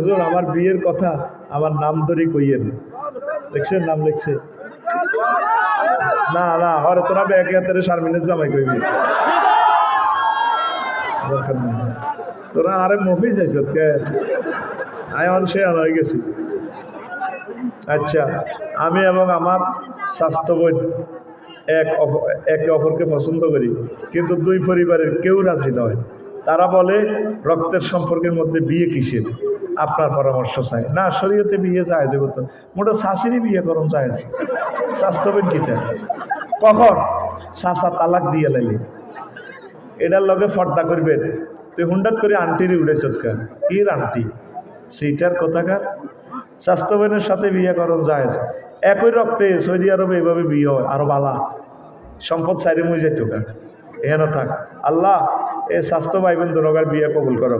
হুজুর, আমার বিয়ের কথা আমার নাম ধরে কইয়েন দেখছেন নাম লিখছে। না না, হরে তোরা ব্যাগে হাতে শারমিনের জামাই কইবি। তোরা আরে মফিস আইস কে? আয় সে হয়ে গেছি। আচ্ছা আমি এবং আমার স্বাস্থ্য বোন এক একে অপরকে পছন্দ করি, কিন্তু দুই পরিবারের কেউ রাজি নয়। তারা বলে রক্তের সম্পর্কের মধ্যে বিয়ে কিসের? আপনার পরামর্শ চাই। না, শরীয়তে বিয়ে যায় দেব তো। মোটা শাশুড়ি বিয়ে করুন যায় স্বাস্থ্য বোন কিটা কখন? শাসা তালাক দিয়ে লাইলে। এটার লগে ফর্দা করবেন তুই হুন্ডাত করে আন্টিরই উড়েছ কি আন্টি? সেইটার কথাকার স্বাস্থ্য বোনের সাথে বিয়ে করণ যায় একই রক্তে সৌদি আরবে এভাবে বিয়ে হয়। আরও বালা। সম্পদ সাইরে মুই যেত এখানে থাক। আল্লাহ, এ স্বাস্থ্য ভাই বোন দুনগার বিয়ে কবুল করো।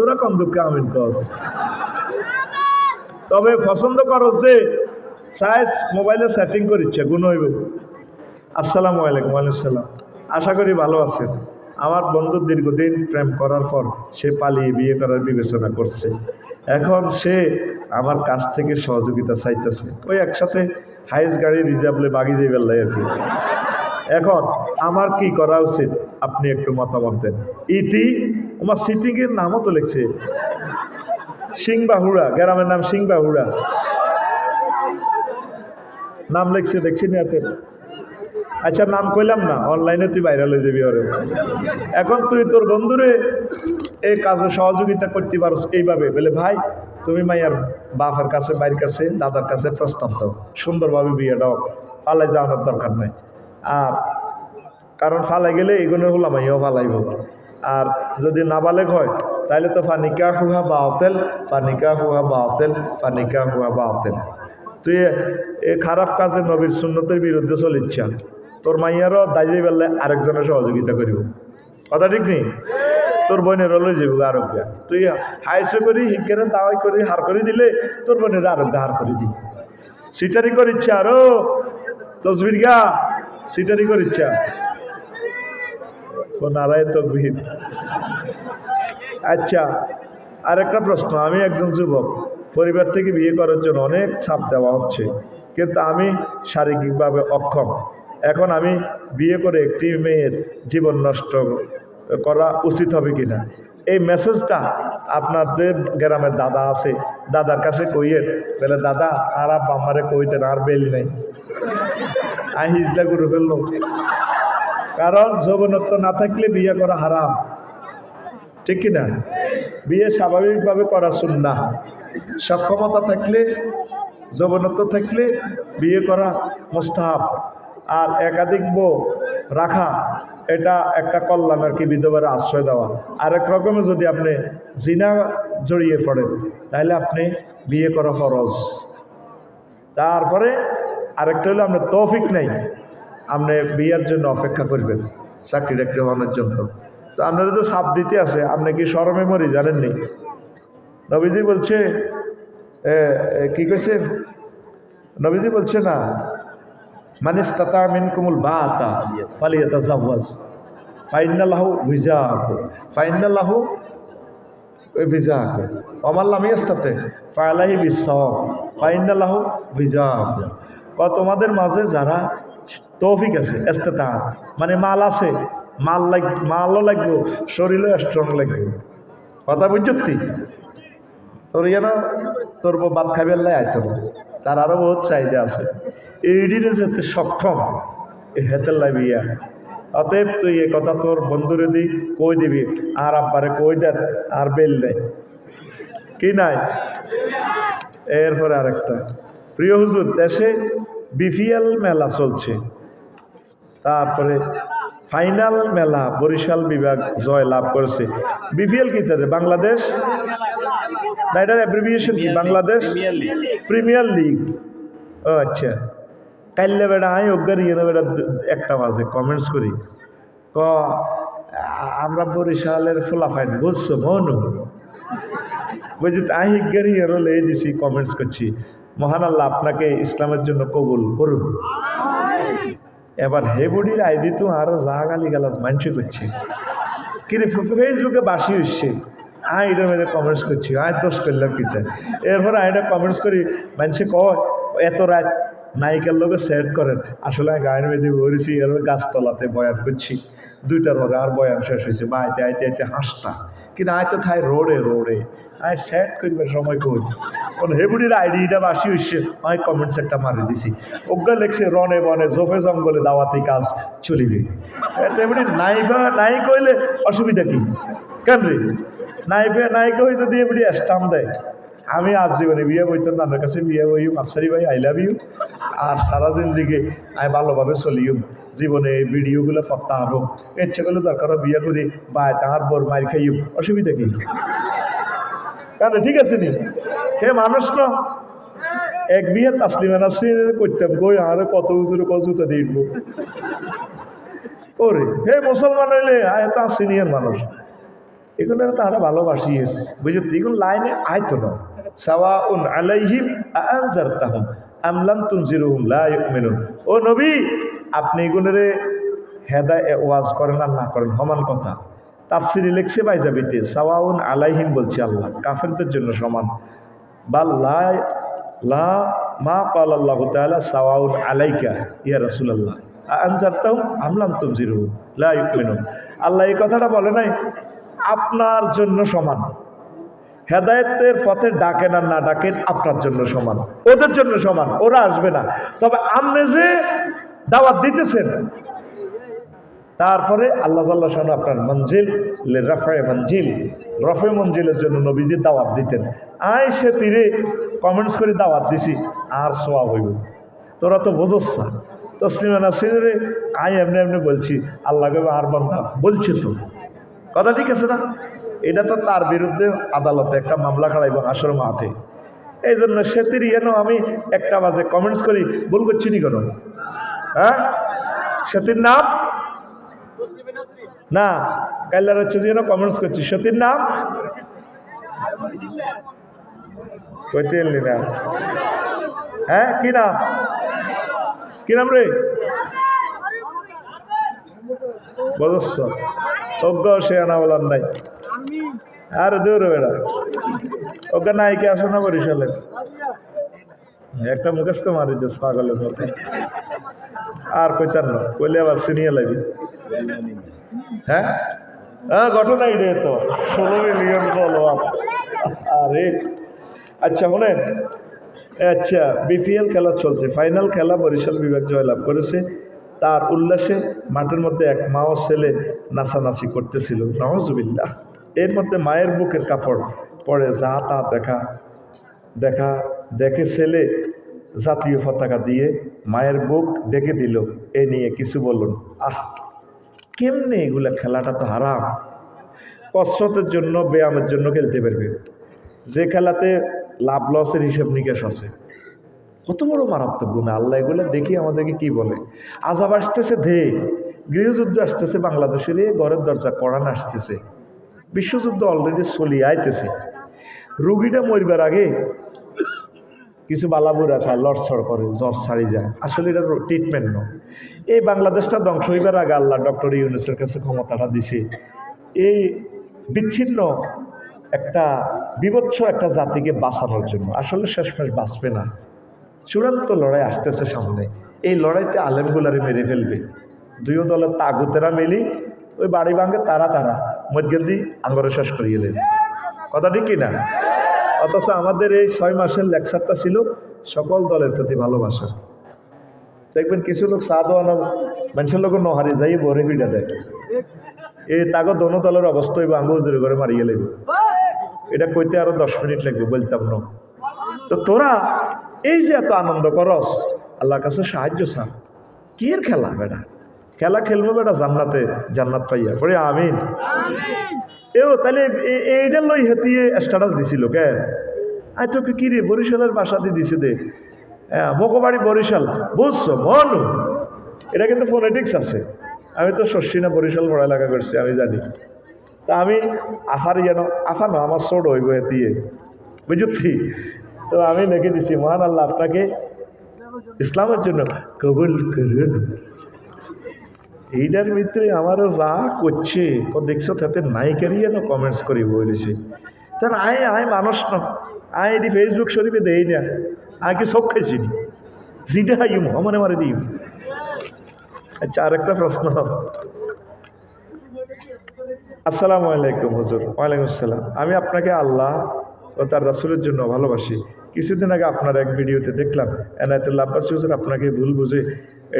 তোরা কম দুঃখে আমিন কস? তবে পছন্দ করস যে সাইজ মোবাইলে সেটিং করিচ্ছে গুণ হইব। আসসালামু আলাইকুম আলাইকুম সালাম। আশা করি ভালো আছেন। আমার বন্ধু দীর্ঘদিন প্রেম করার পর সে পালিয়ে বিয়ে করার বিবেচনা করছে। এখন সে আমার কাছ থেকে সহযোগিতা চাইতেছে। ওই একসাথে হাইস গাড়ি রিজার্ভলে বাগি যাই বেল্লাই আর কি। এখন আমার কি করা উচিত? আপনি একটু মতামত দেন। ইতি, আমার সিটিংয়ের নামও তো লিখছে। সিংবাহুড়া, গ্রামের নাম সিংবাহুড়া। নাম লিখছে, দেখছি না আচ্ছা নাম কইলাম না অনলাইনে তুই ভাইরাল হয়ে যাবি ওরে এখন তুই তোর বন্ধুরে এই কাজে সহযোগিতা করতে পারস এইভাবে। বলে, ভাই, তুমি মাইয়ার বাপের কাছে, বাড়ির কাছে, দাদার কাছে প্রস্তাব দাও সুন্দরভাবে বিয়েটা হোক। পালাই যাওয়ার দরকার নাই। আর কারণ ফালাই গেলে এগুলো হলো মাইয়াও ফালাইব। আর যদি নাবালেগ হয় তাহলে তো ফানিকা হুহা বা অতেল ফানিকা হুহা বা অতেল ফানিকা হুহা বা অতেল তুই এ- খারাপ কাজে নবীর সুন্নতের বিরুদ্ধে চলিচ্ছা। তোর মাইয়ারও দাইজে বেললে আরেকজনের সহযোগিতা করিব। কথা ঠিক নেই? তোর বোনের লই যাব আরোগ্য। তুই হাইসে করি, হিকেরে দাওয়াই করি, হার করে দিলে তোর বোনের আরোগ্য হার করে দি সিটারি করিচ্ছা আরও? তসবির গা? সিটারি করিচ্ছা? ও নারায় তকবির। আচ্ছা আরেকটা প্রশ্ন, আমি একজন যুবক, পরিবার থেকে বিয়ে করার জন্য অনেক ছাপ দেওয়া হচ্ছে, কিন্তু আমি শারীরিকভাবে অক্ষম। এখন আমি বিয়ে করে একটি মেয়ের জীবন নষ্ট করা উচিত হবে কিনা? এই মেসেজটা আপনাদের গ্রামের দাদা আছে, দাদার কাছে কইয়ের বলে, দাদা, আর আব্বা আমারে কইতেন, আর বেল নেই। আমি হিজলা করে ফেলল। কারণ যৌবনত্ব না থাকলে বিয়ে করা হারাম। ঠিক কিনা বিয়ে স্বাভাবিকভাবে করা সুন্না সক্ষমতা থাকলে, যৌবনত্ব থাকলে বিয়ে করা মোস্তাহাব। আর একাধিক বউ রাখা, এটা একটা কল্যাণ আর কি, বিধবার আশ্রয় দেওয়া। আরেক রকমে যদি আপনি জিনা জড়িয়ে পড়েন, তাহলে আপনি বিয়ে করা ফরজ। তারপরে আরেকটা হলো, আপনার তৌফিক নেই। আপনি বিয়ের জন্য অপেক্ষা করবেন, চাকরি টাকরি হওয়ানোর জন্য। তো আপনারা তো সাপ দিতে আছে, আপনি কি সরমে মরি জানেননি? নবীজি বলছে কি কইছে? নবীজি বলছে না মানে স্তাতা মিন কুমুল বাতা ফালিয়াতা জাওয়াজ ফাইনাল্লাহু ভিজাক ফাইনাল্লাহু ভিজাক অমাল্লাম ইয়াস্তাতে ফালাহি বিসব ফাইনাল্লাহু ভিজাক বা তোমাদের মাঝে যারা তৌফিক আছে এস্তেতা মানে মাল আছে, মাল লাগ, মালও লাগবে, শরীরও স্ট্রং লাগবে। কথা বুঝছি তোর যেন তোর ভাত খাবে লাই আইতো না। তার আরও বহুত চাহিদা আছে। এইডিরে যেতে সক্ষম হেতের লাইবিয়া অতএব তুই এ কথা তোর বন্ধুরে দি, কই দিবি? আর আব্বারে কই দেন? আর বেল দেয়। কি নাই? এরপরে আরেকটা। প্রিয় হুজুর, দেশে বিপিএল মেলা চলছে। তারপরে ফাইনাল মেলা বরিশাল বিভাগ জয় লাভ করেছে। বিপিএল কি তাদের? বাংলাদেশ? অ্যাব্রিভিয়েশন কি? বাংলাদেশ? প্রিমিয়ার লিগ ও আচ্ছা। কাইলে বেড়া, আই অজ্ঞার ইয়ে বেড়া একটা মাঝে কমেন্টস করি। ক, আমরা বরিশালের ফোলা ফোলাফাইন বুঝছ, মনু? বুঝি আই অজ্ঞার ইয়ে দিছি কমেন্টস করছি। মহান আল্লাহ আপনাকে ইসলামের জন্য কবুল করুন। এবার হে বুড়ির আইডি তো আরও যা গালি গালাজ মানছি করছে। কিন্তু ফেসবুকে বাসি হচ্ছে। আই এটার মধ্যে কমেন্টস করছি। আয় দোষ করলাম কিটা এরপরে আই এটা কমেন্টস করি মানুষে কয় এত রাত নায়িকার লোকে সেট করেন। আসলে আমি গায়ের মধ্যে বলেছি এর গাছতলাতে বয়ান করছি। দুইটার পরে আর বয়ান শেষ হয়েছে। বা আইতে আইতে আইতে হাসটা কিন্তু আয় তো থাই রোডে রোডে আয় সেট করবার সময় কই কোন হেবুড়ির আইডিটা বাসি হইছে আমি কমেন্টস একটা মারি দিছি অজ্ঞা লেখছে রনে বনে জোফে জঙ্গলে দাওয়াতি কাজ চলিবে এত এমনি নাইবা নাই কইলে অসুবিধা কি কেন রে নাইবে নায়িকা হয়ে যদি এমনি স্টাম দেয় আমি আজ জীবনে বিয়ে বইতাম নানার কাছে বিয়ে বই আফসারি ভাই আই লাভ ইউ আর সারা জিন্দিগি আমি ভালোভাবে চলিও জীবনে এই ভিডিওগুলো পত্তা আরও ইচ্ছে করলে দরকার বিয়ে করি বা তাহার বর মার খাইও। অসুবিধা কি? কেন ঠিক আছে নি? হে মানুষ না এক বিয়ে তাসলিমা নাসরিন করতাম কই আর কত উজুরে কত জুতো দিয়ে দিবো। ওরে, হে মুসলমান হইলে, আয় তা সিনিয়র মানুষ। এগুলো তারা ভালোবাসি। বুঝলি, এগুলো লাইনে আইতো না। সাওয়া উন আলাইহিম আনজারতাহুম আমলাম তুনজিরুহুম লা ইউমিনুন। ও নবী আপনি এগুলোরে হেদায় ওয়াজ করেন আর না করেন, সমান কথা। তাফসিরি লেখছে যাবিতে সাওয়াউন আলাইহিম বলছে আল্লাহ, কাফেরদের জন্য সমান। বা লা মা কাল আল্লাহ তাআলা সাওয়াউন আলাইকা, ইয়া রাসূলুল্লাহ। আনজারতাহুম আমলাম তুনজিরুহুম লা ইউমিনুন। আল্লাহ এই কথাটা বলে নাই, আপনার জন্য সমান। হেদায়েতের পথে ডাকেন আর না ডাকেন আপনার জন্য সমান। ওদের জন্য সমান, ওরা আসবে না। তবে আপনি যে দাওয়াত দিতেছেন। তারপরে আল্লাহ আল্লাহ সামনে আপনার মঞ্জিল, লে রফায় মঞ্জিল রফে মঞ্জিলের জন্য নবীজি দাওয়াত দিতেন। আয় সে তীরে কমেন্টস করে দাওয়াত দিছি, আর সোয়া হইব তোরা তো বোঝস না। তসলিমা নাসরিনের আয় এমনি এমনি বলছি আল্লাহকে আর বান্দা, বলছে তো। কথা ঠিক আছে না? এটা তো তার বিরুদ্ধে আদালতে একটা মামলা খাড়াইব আসর মাঠে। এই জন্য সেতির যেন আমি একটা বাজে কমেন্টস করি, ভুল করছি কেন? হ্যাঁ? সেতির নাম? না কাইলার হচ্ছে যেন কমেন্টস করছি। সতীর নাম? কইতে এলি না। হ্যাঁ কি নাম? কি নাম রে? বদস্য অজ্ঞ সে আনা বলার নাই। আর দূর বেড়া। ওকে নাইকে আসে না বরিশালে একটা মুখস্থ মারি দিস পাগলের মতো। আর কইতার না, কইলে আবার সিনিয়ে লাগি হ্যাঁ? হ্যাঁ ঘটনা এটা তো, ষোলো মিলিয়ন বলো আরে আচ্ছা শোনেন। আচ্ছা বিপিএল খেলা চলছে ফাইনাল খেলা বরিশাল বিভাগ জয়লাভ করেছে। তার উল্লাসে মাঠের মধ্যে এক মা ও ছেলে নাচানাচি করতেছিল নওয়াজুবিল্লাহ এর মধ্যে মায়ের বুকের কাপড় পরে যা তা দেখা দেখা, দেখে ছেলে জাতীয় পতাকা দিয়ে মায়ের বুক ডেকে দিল। এ নিয়ে কিছু বলুন আহ, কেমনে এগুলা খেলাটা তো হারাম। কসরতের জন্য, ব্যায়ামের জন্য খেলতে পারবে। যে খেলাতে লাভ লসের হিসাব নিকাশ আছে। কত বড় মারাত্মক গুণা। আল্লাহ এগুলো দেখি আমাদেরকে কি বলে? আজাব আসতেছে ধে। গৃহযুদ্ধ আসতেছে বাংলাদেশের ঘরের দরজা করান আসতেছে বিশ্বযুদ্ধ অলরেডি চলিয়ে আইতেছে। রুগীটা মরবার আগে কিছু বালাবুরা খায় লড়ছড় করে, জ্বর ছাড়ি যায়। আসলে এটা ট্রিটমেন্ট নয় এই বাংলাদেশটা ধ্বংস হইবার আগে আল্লাহ ডক্টর ইউনুসের কাছে ক্ষমতাটা দিছে। এই বিচ্ছিন্ন একটা বিভৎস একটা জাতিকে বাঁচানোর জন্য। আসলে শেষমেশ বাঁচবে না। চূড়ান্ত লড়াই আসতেছে সামনে। এই লড়াইতে আলেমগুলারে মেরে ফেলবে। দুইও দলের তাগুতেরা মিলি ওই বাড়ি ভাঙে তারা তারা। মধ্যে আঙ্গরে শেষ করিয়ে এলেন কথা ঠিক কি না অথচ আমাদের এই ছয় মাসের লেকচারটা ছিল সকল দলের প্রতি ভালোবাসা। দেখবেন কিছু লোক চা দোয়ানো মানুষের লোক নহারি যাই বরে ফিডা দেয়। এই তাগো দোনো দলের অবস্থা হইব, আঙ্গুল জোরে করে মারিয়ে লাগবে এটা কইতে আরও দশ মিনিট লাগবে, বলতাম না। তো তোরা এই যে এত আনন্দ করস, আল্লাহর কাছে সাহায্য চা কি খেলা, বেটা? খেলা খেলব বেটা জান্নাতে, জান্নাত পাইয়া। পরে আমিন। এও তাহলে এইটা লই হেতিয়ে স্ট্যাটাস দিছিল কে? আই তোকে কি রে, বরিশালের বাসাতে দিছে দে। হ্যাঁ মোকবাড়ি বরিশাল। বুঝছ? মনু এটা কিন্তু ফোনেটিক্স আছে। আমি তো শস্যিনা বরিশাল পড়ালেখা করছি, আমি জানি। তা আমি আফার যেন আফা না, আমার সোড হইব হেতিয়ে। বুঝছি? তো আমি লিখে দিছি, মহান আল্লাহ, আপনাকে ইসলামের জন্য কবুল করুন। এইটার ভিতরে আমারও যা করছে ও দেখছ তাতে নায়িকারই যেন কমেন্টস করি বলেছে। তার আয় আয় মানুষ না। আয় এটি ফেসবুক শরীফে দেই না। কি সব খাইছি জিটা হাইম মনে মারে দিই আচ্ছা আর একটা প্রশ্ন। আসসালামু আলাইকুম হুজুর, ওয়ালাইকুম আসসালাম। আমি আপনাকে আল্লাহ ও তার রাসুলের জন্য ভালোবাসি। কিছুদিন আগে আপনার এক ভিডিওতে দেখলাম, এনায়তুল্লাহ আব্বাস হুজুর আপনাকে ভুল বুঝে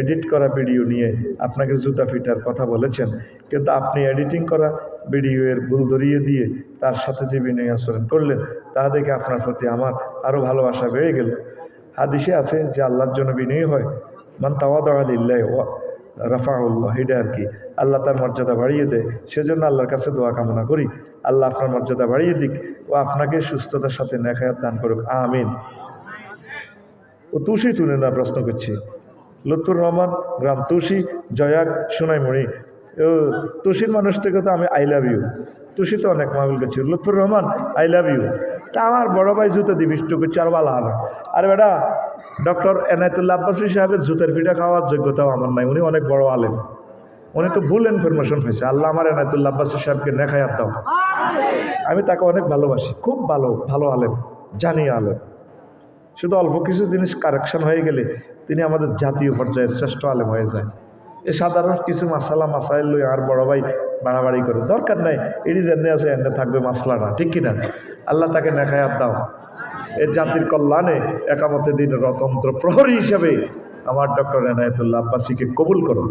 এডিট করা ভিডিও নিয়ে আপনাকে জুতা ফিটার কথা বলেছেন। কিন্তু আপনি এডিটিং করা ভিডিও এর ভুল ধরিয়ে দিয়ে তার সাথে যে বিনয় আচরণ করলেন, তা দেখে আপনার প্রতি আমার আরও ভালোবাসা বেড়ে গেল। হাদিসে আছে যে আল্লাহর জন্য বিনয়ী হয়। মান তাওয়া দাওয়ালিল্লাহ রাফাউল্লাহ, এটা আর কি। আল্লাহ তার মর্যাদা বাড়িয়ে দেয়। সেজন্য আল্লাহর কাছে দোয়া কামনা করি। আল্লাহ আপনার মর্যাদা বাড়িয়ে দিক ও আপনাকে সুস্থতার সাথে নেখায়াত দান করুক। আমিন। ও তুষি তুলে না প্রশ্ন করছি। লুৎফুর রহমান, গ্রাম তুষি জয়াক সোনাইমণি। তুষির মানুষ থেকে তো আমি আই লাভ ইউ তুষি তো অনেক মাহবিল করছি Lutfur Rahman I love you তা আমার বড় ভাই জুতো দিবিষ্ট করছে আর ভালো আর আরে বেটা, ডক্টর এনায়তুল্লাহ আব্বাসী সাহেবের জুতের পিঠা খাওয়ার যোগ্যতাও আমার নাই, উনি অনেক বড় আলেম। উনি তো ভুল ইনফরমেশন হয়েছে। আল্লাহ আমার এনায়তুল্লাহ আব্বাসী সাহেবকে নেখায়াত দাও। আমি তাকে অনেক ভালোবাসি, খুব ভালো ভালো আলেম, জানি আলেম। শুধু অল্প কিছু জিনিস কারেকশন হয়ে গেলে তিনি আমাদের জাতীয় পর্যায়ের শ্রেষ্ঠ আলেম হয়ে যায়। এ সাধারণ কিছু মাসালা মাসাইল লই আর বড় ভাই বাড়াবাড়ি করে। দরকার নাই এটি জেনে আছে, এনে থাকবে মাসলাটা ঠিক কিনা আল্লাহ তাকে নেখায়াত দাও। এ জাতির কল্যাণে একামতে দিন রতন্ত্র প্রহরী হিসেবে আমার ডক্টর এনায়তুল্লাহ আব্বাসীকে কবুল করো